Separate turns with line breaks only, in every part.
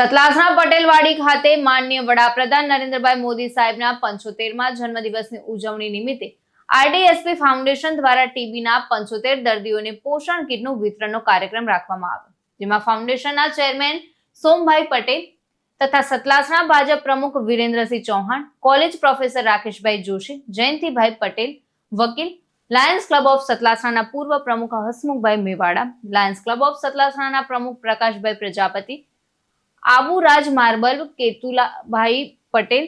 સતલાસણા પટેલવાડી ખાતે માન્ય વડાપ્રધાન નરેન્દ્રભાઈ મોદી સાહેબના પંચોતેરમાં જન્મદિવસની ઉજવણી નિમિત્તે આરડીએસપી ફાઉન્ડેશન દ્વારા ટીબીના પંચોતેર દર્દીઓને પોષણ કીટનું વિતરણનો કાર્યક્રમ રાખવામાં આવ્યો. જેમાં ફાઉન્ડેશનના ચેરમેન સોમભાઈ પટેલ તથા સતલાસણા ભાજપ પ્રમુખ વિરેન્દ્રસિંહ ચૌહાણ, કોલેજ પ્રોફેસર રાકેશભાઈ જોશી, જયંતિભાઈ પટેલ, વકીલ, લાયન્સ ક્લબ ઓફ સતલાસણાના પૂર્વ પ્રમુખ Hasmukhbhai Mewada, Lions club of સતલાસણાના પ્રમુખ Prakashbhai Prajapati Aburaj marble Ketulabhai Patel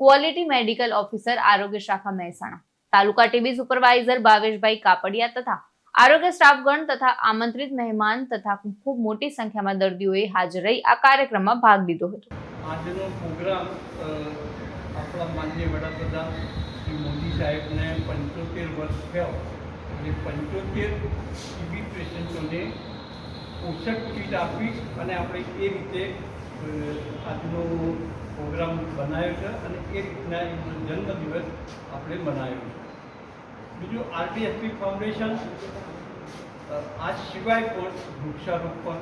quality medical officer આરોગ્ય શાખા મહેસાણા. તાલુકા ટીબી સુપરવાઇઝર ભાવેશભાઈ કાપડિયા તથા આરોગ્ય સ્ટાફગણ તથા આમંત્રિત મહેમાન તથા ખૂબ મોટી સંખ્યામાં દર્દીઓએ હાજર રહી આ કાર્યક્રમમાં ભાગ લીધો હતો.
આજનો પ્રોગ્રામ આપણા માન્ય વડાપ્રધાન શ્રી મોદી સાહેબને પંચોતેર વર્ષ થયો અને પંચોતેર ટીબી પેશન્ટોને પોષક કીટ આપી અને આપણે એ રીતે આજનો પ્રોગ્રામ બનાવ્યો છે અને એ રીતના એમનો જન્મદિવસ આપણે મનાવ્યો છે. બીજું આરટીએસપી ફાઉન્ડેશન આ સિવાય પણ વૃક્ષારોપણ,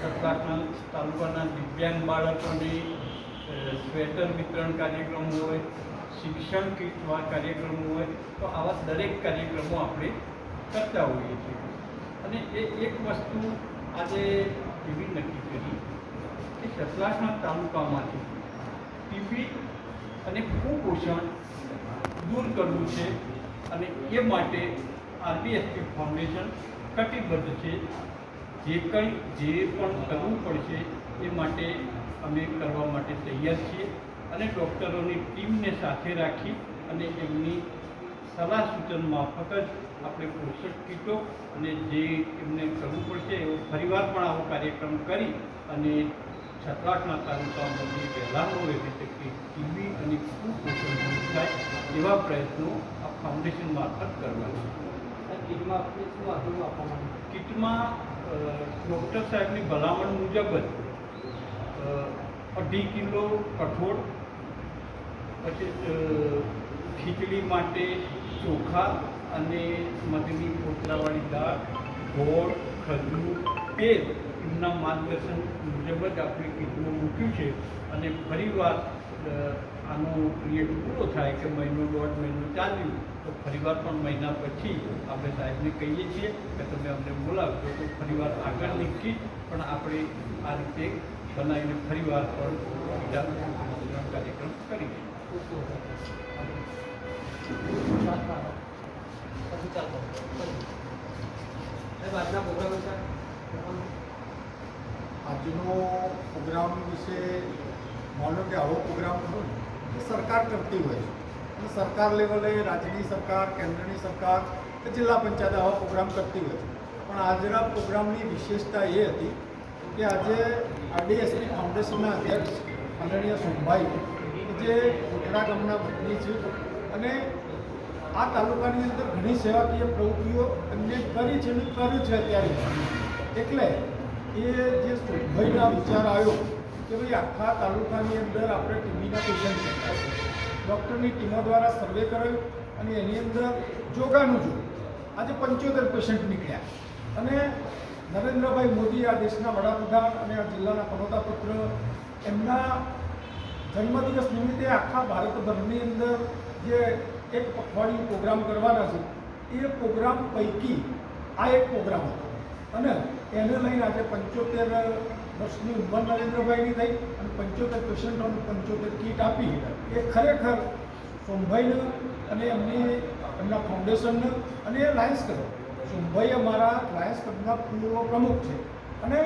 સરકારના તાલુકાના દિવ્યાંગ બાળકોને સ્વેટર વિતરણ કાર્યક્રમ હોય, શિક્ષણ કીટવા કાર્યક્રમો હોય, તો આવા દરેક કાર્યક્રમો આપણે કરતા હોઈએ છીએ. અને એ એક વસ્તુ આજે એવી નક્કી કરી કે તાલુકામાંથી ટીબી અને કુપોષણ દૂર કરવું છે અને એ માટે આરબીએસપી ફાઉન્ડેશન કટિબદ્ધ છે. જે કંઈ, જે પણ કરવું પડશે એ માટે અમે કરવા માટે તૈયાર છીએ અને ડૉક્ટરોની ટીમને સાથે રાખી અને એમની સલાહ સૂચન માફક જ આપણે પોષક કીટો અને જે એમને કરવું પડશે એવો ફરીવાર પણ આવો કાર્યક્રમ કરી અને છત્રાટના તાલુકામાં જે વહેલામાં એ રીતે કે ટીવી અને કુપોષણ દૂર થાય એવા પ્રયત્નો આ ફાઉન્ડેશન મારફત કરવા છે. કીટમાં આપણે શું આપવામાં કીટમાં ડૉક્ટર સાહેબની ભલામણ મુજબ જ અઢી કિલો કઠોળ પછી ખીચડી માટે ચોખા અને મગની પોતરાવાળી દાળ ગોળ ખજૂર તેલ એમના માર્ગદર્શન મુજબ જ આપણે કીધું મૂક્યું છે. અને ફરીવાર આનો પિરિયડ પૂરો થાય કે મહિનો દોઢ મહિનો ચાલ્યું, તો ફરીવાર પણ મહિના પછી આપણે સાહેબને કહીએ છીએ કે તમે અમને બોલાવજો. તો ફરીવાર આગળની કીટ પણ આપણે આ રીતે બનાવીને ફરીવાર પણ બીજા કાર્યક્રમ કરીએ.
આજના પ્રોગ્રામ વિશે માનો કે આવો પ્રોગ્રામ હોય એ સરકાર કરતી હોય છે. સરકાર લેવલે રાજ્યની સરકાર, કેન્દ્રની સરકાર કે જિલ્લા પંચાયત આવા પ્રોગ્રામ કરતી હોય છે. પણ આજના પ્રોગ્રામની વિશેષતા એ હતી કે આજે આરડીએસપી ફાઉન્ડેશનના અધ્યક્ષ આદરણીય સોમભાઈ જે કોટડા ગામના વતની છે અને આ તાલુકાની અંદર ઘણી સેવાકીય પ્રવૃત્તિઓ એમને કરી છે અને કર્યું છે અત્યારે. એટલે એ સોમભાઈના વિચાર આવ્યો કે ભાઈ આખા તાલુકાની અંદર આપણે ટીબીના પેશન્ટ છે. ડૉક્ટરની ટીમો દ્વારા સર્વે કરાયો અને એની અંદર જોગાનું જો આજે પંચોતેર પેશન્ટ નીકળ્યા. અને નરેન્દ્રભાઈ મોદી આ દેશના વડાપ્રધાન અને આ જિલ્લાના પનોતાપુત્ર એમના જન્મદિવસ નિમિત્તે આખા ભારતભરની અંદર જે એક પખવાડિયું પ્રોગ્રામ કરવાના છે, એ પ્રોગ્રામ પૈકી આ એક પ્રોગ્રામ હતો. અને એને લઈને આજે પંચોતેર વર્ષની ઉંમર નરેન્દ્રભાઈની થઈ અને પંચોતેર પેશન્ટોને પંચોતેર કીટ આપી. એ ખરેખર સોમભાઈને અને એમની, એમના ફાઉન્ડેશનને અને એ લાયન્સ કરો સોમભાઈ અમારા લાયન્સ ક્લબના પૂર્વ પ્રમુખ છે. અને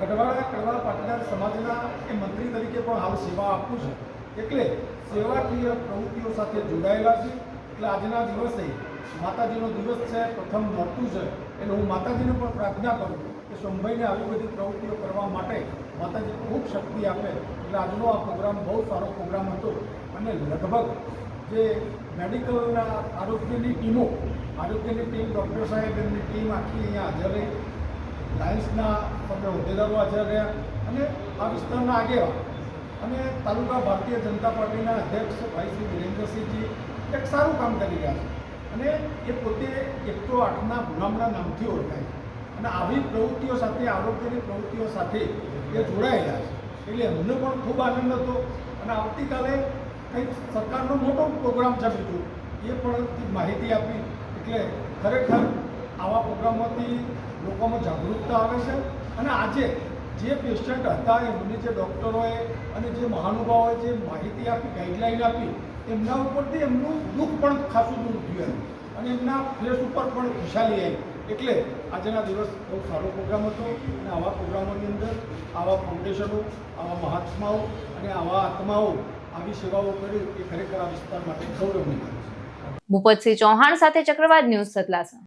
ગઢવાડા કડવા પાટીદાર સમાજના એ મંત્રી તરીકે પણ હાલ સેવા આપું છું. એટલે સેવાકીય પ્રવૃત્તિઓ સાથે જોડાયેલા છે. એટલે આજના દિવસે માતાજીનો દિવસ છે. પ્રથમ નોરતું છે. એટલે હું માતાજીને પણ પ્રાર્થના કરું કે સોમભાઈને આવી બધી પ્રવૃત્તિઓ કરવા માટે માતાજી ખૂબ શક્તિ આપે. એટલે આજનો આ પ્રોગ્રામ બહુ સારો પ્રોગ્રામ હતો. અને લગભગ જે મેડિકલના આરોગ્યની ટીમો, આરોગ્યની ટીમ, ડૉક્ટર સાહેબ એમની ટીમ આખી અહીંયા હાજર રહી. લાયન્સના તમને હોદ્દેદારો હાજર રહ્યા અને આ વિસ્તારના આગેવાન અને તાલુકા ભારતીય જનતા પાર્ટીના અધ્યક્ષ ભાઈ શ્રી વિરેન્દ્રસિંહજી એક સારું કામ કરી રહ્યા છે. અને એ પોતે એકસો આઠના ગુલામના નામથી ઓળખાય. અને આવી પ્રવૃત્તિઓ સાથે, આરોગ્યની પ્રવૃત્તિઓ સાથે એ જોડાયેલા છે. એટલે અમને પણ ખૂબ આનંદ હતો અને આવતીકાલે કંઈક સરકારનો મોટો પ્રોગ્રામ છે હતું એ પણ માહિતી આપી. એટલે ખરેખર આવા પ્રોગ્રામોથી લોકોમાં જાગૃતતા આવે છે. અને આજે જે પેશન્ટ હતા, એમને જે ડૉક્ટરોએ અને જે મહાનુભાવોએ જે માહિતી આપી ગાઈડલાઈન આપી, એમના ઉપરથી એમનું દુઃખ પણ ખાસું દૂર થયું અને એમના ફેસ ઉપર પણ ખુશાલી આવી. એટલે આજના દિવસ બહુ સારો પ્રોગ્રામ હતો અને આવા પ્રોગ્રામોની અંદર આવા ફાઉન્ડેશનો આવા મહાત્માઓ અને આવા આત્માઓ આવી સેવાઓ કરી એ ખરેખર આ વિસ્તાર માટે ગૌરવની વાત
ભૂપતસિંહ ચૌહાણ સાથે ચક્રવાત ન્યૂઝ સતલાસણ.